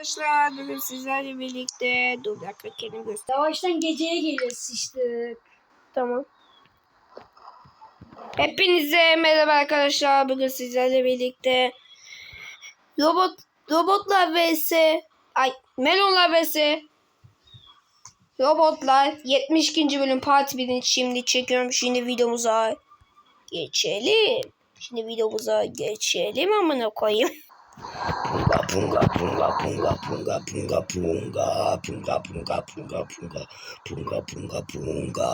Arkadaşlar bugün sizlerle birlikte dur bir dakika kendim göster. Yavaştan geceye geliyoruz işte. Tamam. Hepinize merhaba arkadaşlar. Bugün sizlerle birlikte robot robotlar vs ay melonlar vs robotlar 72. bölüm part 1'ini şimdi çekiyorum. Şimdi videomuza geçelim. Şimdi videomuza geçelim amına koyayım. Punga punga punga punga punga punga punga punga punga punga punga punga punga punga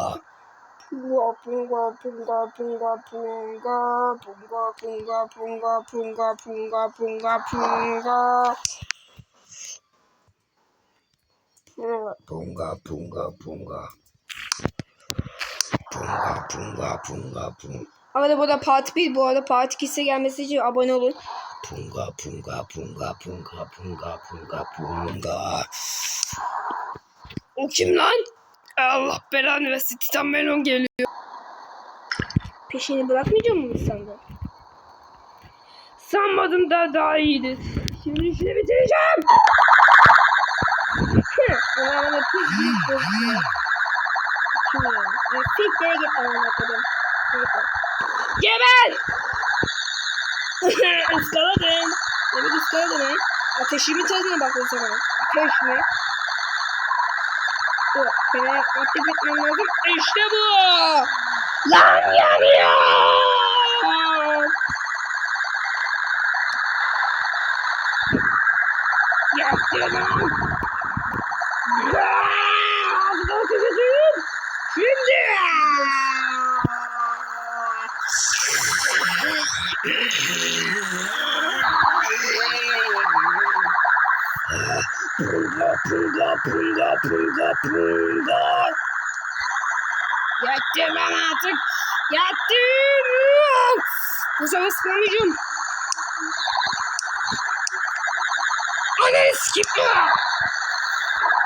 Punga punga punga punga punga punga punga punga punga punga punga punga punga punga punga punga punga punga punga Arada bu da part 1 bu arada part 2 ise gelmesi için abone olun. Punga punga punga punga punga punga punga O kim lan? Allah belanı versin Titan Melon geliyor. Peşini bırakmayacak mısın sen de? Sanmadım da daha iyiydi. Şimdi işini bitireceğim. Hı, Bana bana pik pik bozuyor. Pik nereye git anana kadın. Geber! ıskaladın. Evet ıskaladın ha. Ateşimin tadına bak o zaman. Ateş mi? Dur, seni aktif etmem lazım. İşte bu. Lan yanıyor. Yaktı lan. Pulga pulga pulga pulga pulga. Yattım ben artık. Yattım. Bu sefer sınamayacağım. Ananı sikip mi?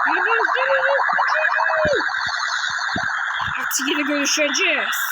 Yedirseniz bu çocuğu. Artık yine görüşeceğiz.